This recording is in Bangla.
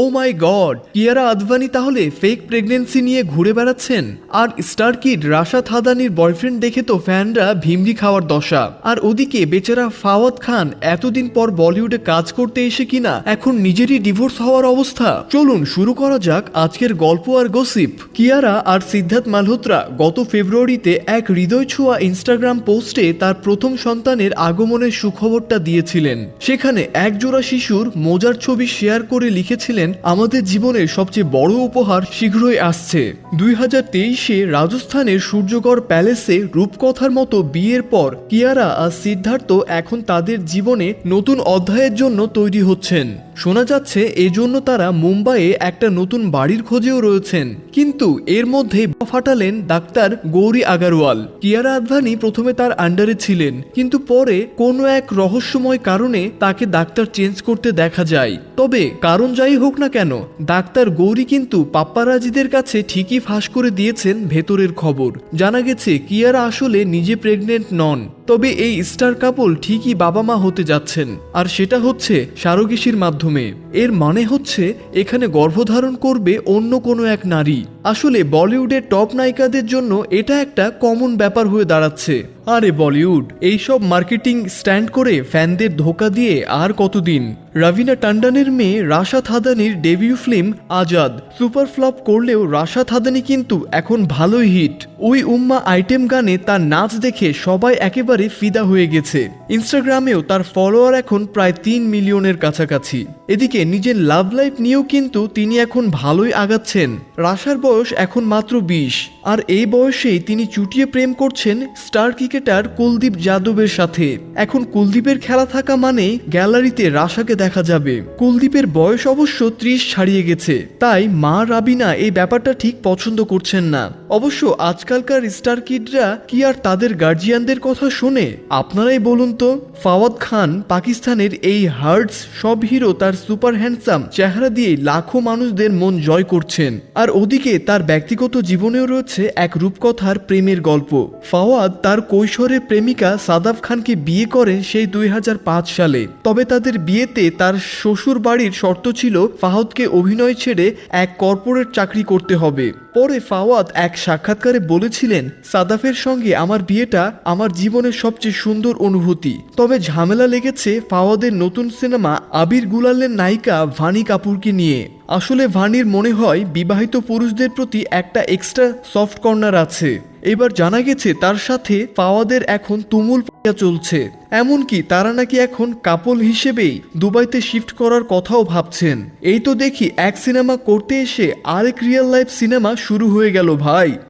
O my god Kiara Advani তাহলে ফেক প্রেগনেন্সি নিয়ে ঘুরে বেড়াচ্ছেন? আর স্টার কিড রাশাদ হাদানির বয়ফ্রেন্ড দেখে তো ফ্যানরা ভিমরি খাওয়ার দশা। আর ওদিকে বেচারা ফাওয়াদ খান এতদিন পর বলিউডে কাজ করতে এসে কিনা, এখন নিজেরই ডিভোর্স হওয়ার অবস্থা। চলুন শুরু করা যাক আজকের গল্প আর গসিপ কিয়ারা আর সিদ্ধার্থ মালহোত্রা গত ফেব্রুয়ারিতে এক হৃদয় ছোঁয়া ইনস্টাগ্রাম পোস্টে তার প্রথম সন্তানের আগমনের সুখবরটা দিয়েছিলেন। সেখানে একজোড়া শিশুর মোজার ছবি শেয়ার করে লিখেছিলেন আমাদের জীবনের সবচেয়ে বড় উপহার শীঘ্রই আসছে। দুই হাজার তেইশে রাজস্থানের সূর্যগড় প্যালেসে রূপকথার মতো বিয়ের পর কিয়ারা আর সিদ্ধার্থ এখন তাদের জীবনে নতুন অধ্যায়ের জন্য তৈরি হচ্ছেন। শোনা যাচ্ছে, এজন্য তারা মুম্বাইয়ে একটা নতুন বাড়ির খোঁজেও রয়েছেন। কিন্তু এর মধ্যে ফাটালেন ডাক্তার গৌরী আগারওয়াল। কিয়ারা আদভানি প্রথমে তার আন্ডারে ছিলেন, কিন্তু পরে কোনো এক রহস্যময় কারণে তাকে ডাক্তার চেঞ্জ করতে দেখা যায়। তবে কারণ যাই হোক না কেন, ডাক্তার গৌরী কিন্তু পাপ্পারাজিদের কাছে ঠিকই ফাঁস করে দিয়েছেন ভেতরের খবর। জানা গেছে, কিয়ারা আসলে নিজে প্রেগনেন্ট নন। তবে এই স্টার কাপল ঠিকই বাবা মা হতে যাচ্ছেন। আর সেটা হচ্ছে সারোগেসির মাধ্যমে। এর মানে হচ্ছে এখানে গর্ভধারণ করবে অন্য কোনো এক নারী। আসলে বলিউডের টপ নায়িকাদের জন্য এটা একটা কমন ব্যাপার হয়ে দাঁড়াচ্ছে। আরে বলিউড, এইসব মার্কেটিং স্ট্যান্ড করে ফ্যানদের ধোকা দিয়ে আর কতদিন? রাভিনা টান্ডানের মেয়ে Rasha থাদানির debut film Azaad. Super flop করলেও রাশা থাদানি কিন্তু এখন ভালোই হিট। ওই উম্মা আইটেম গানে তার নাচ দেখে সবাই একেবারে ফিদা হয়ে গেছে। ইনস্টাগ্রামেও তার ফলোয়ার এখন প্রায় তিন মিলিয়নের কাছাকাছি। এদিকে নিজের লাভ লাইফ নিয়েও কিন্তু তিনি এখন ভালোই আগাচ্ছেন। রাশার বয়স এখন মাত্র বিশ, আর এই বয়সেই তিনি চুটিয়ে প্রেম করছেন স্টার ক্রিকেটার কুলদীপ যাদবের সাথে। এখন কুলদীপের খেলা থাকা মানে গ্যালারিতে রাশাকে দেখা যাবে। কুলদীপের বয়স অবশ্য ত্রিশ ছাড়িয়ে গেছে। তাই মা রাবিনা এই ব্যাপারটা ঠিক পছন্দ করছেন না। অবশ্য আজকালকার স্টার কিডরা কি আর তাদের গার্জিয়ানদের কথা শোনে আপনারাই বলুন তো, ফাওয়াদ খান পাকিস্তানের এই হার্টস সব হিরো তার সুপার হ্যান্ডসাম চেহারা দিয়ে লাখো মানুষদের মন জয় করছেন। আর ওদিকে তার ব্যক্তিগত জীবনেও রয়েছে এক রূপকথার প্রেমের গল্প। ফাওয়াদ তার কৈশোরের প্রেমিকা সাদাফ খানকে বিয়ে করেন সেই দুই হাজার পাঁচ সালে। তবে তাদের বিয়েতে তার শ্বশুর বাড়ির শর্ত ছিল ফাহাদকে অভিনয় ছেড়ে এক কর্পোরেট চাকরি করতে হবে। পরে ফাওয়াদ এক সাক্ষাৎকারে বলেছিলেন, সাদাফের সঙ্গে আমার বিয়েটা আমার জীবনের সবচেয়ে সুন্দর অনুভূতি। তবে ঝামেলা লেগেছে ফাওয়াদের নতুন সিনেমা আবির গুলালের নায়িকা ভানি কাপুরকে নিয়ে। আসলে ভানির মনে হয় বিবাহিত পুরুষদের প্রতি একটা এক্সট্রা সফট কর্নার আছে। এবার জানা গেছে তার সাথে পাওয়াদের এখন তুমুল পাইয়া চলছে। এমনকি তারা নাকি এখন কাপল হিসেবেই দুবাইতে শিফট করার কথাও ভাবছেন। এই তো দেখি এক সিনেমা করতে এসে আরেক রিয়েল লাইফ সিনেমা শুরু হয়ে গেল ভাই।